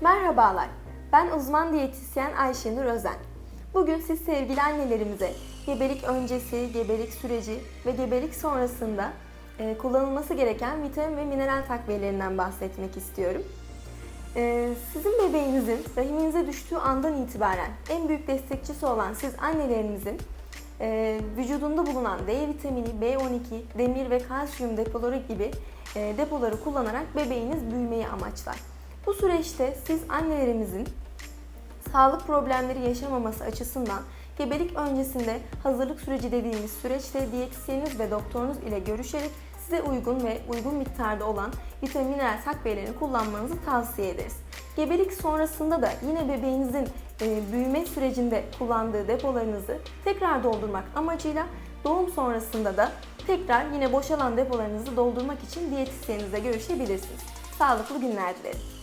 Merhabalar, ben uzman diyetisyen Ayşenur Özen. Bugün siz sevgili annelerimize gebelik öncesi, gebelik süreci ve gebelik sonrasında e, kullanılması gereken vitamin ve mineral takviyelerinden bahsetmek istiyorum. E, sizin bebeğinizin rahiminize düştüğü andan itibaren en büyük destekçisi olan siz annelerinizin e, vücudunda bulunan D vitamini, B12, demir ve kalsiyum depoları gibi depoları kullanarak bebeğiniz büyümeyi amaçlar. Bu süreçte siz annelerimizin sağlık problemleri yaşamaması açısından gebelik öncesinde hazırlık süreci dediğimiz süreçte diyetisyeniniz ve doktorunuz ile görüşerek size uygun ve uygun miktarda olan vitamin mineral takviyelerini kullanmanızı tavsiye ederiz. Gebelik sonrasında da yine bebeğinizin e, büyüme sürecinde kullandığı depolarınızı tekrar doldurmak amacıyla doğum sonrasında da tekrar yine boşalan depolarınızı doldurmak için diyetisyeninizle görüşebilirsiniz. Sağlıklı günler dilerim.